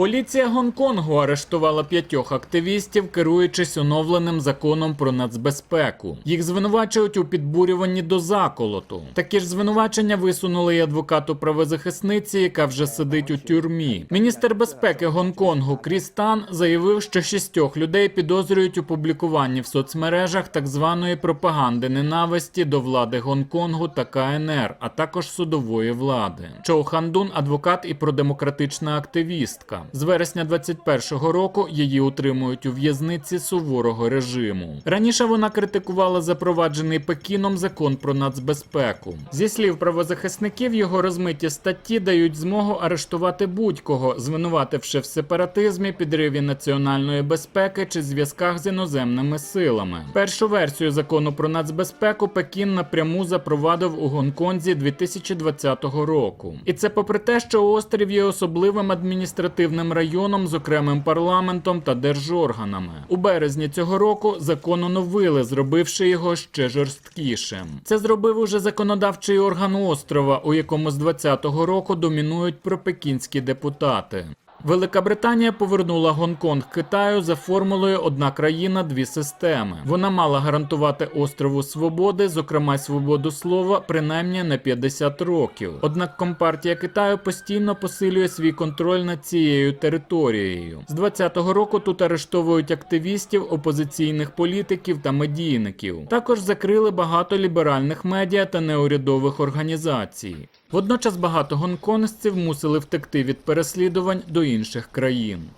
Поліція Гонконгу арештувала п'ятьох активістів, керуючись оновленим законом про нацбезпеку. Їх звинувачують у підбурюванні до заколоту. Такі ж звинувачення висунули й адвокату правозахисниці, яка вже сидить у тюрмі. Міністр безпеки Гонконгу Кріс Тан заявив, що шістьох людей підозрюють у публікуванні в соцмережах так званої пропаганди ненависті до влади Гонконгу та КНР, а також судової влади. Чоу Хандун адвокат і продемократична активістка. З вересня 21-го року її утримують у в'язниці суворого режиму. Раніше вона критикувала запроваджений Пекіном закон про нацбезпеку. Зі слів правозахисників, його розмиті статті дають змогу арештувати будь-кого, звинувативши в сепаратизмі, підриві національної безпеки чи зв'язках з іноземними силами. Першу версію закону про нацбезпеку Пекін напряму запровадив у Гонконзі 2020 року. І це попри те, що острів є особливим адміністративним районом з окремим парламентом та держорганами. У березні цього року закон оновили, зробивши його ще жорсткішим. Це зробив уже законодавчий орган острова, у якому з 2020 року домінують пропекінські депутати. Велика Британія повернула Гонконг Китаю за формулою одна країна, дві системи. Вона мала гарантувати острову свободи, зокрема свободу слова, принаймні на 50 років. Однак компартія Китаю постійно посилює свій контроль над цією територією. З 2020 року тут арештовують активістів, опозиційних політиків та медійників. Також закрили багато ліберальних медіа та неурядових організацій. Водночас багато гонконгців мусили втекти від переслідувань до інших країн.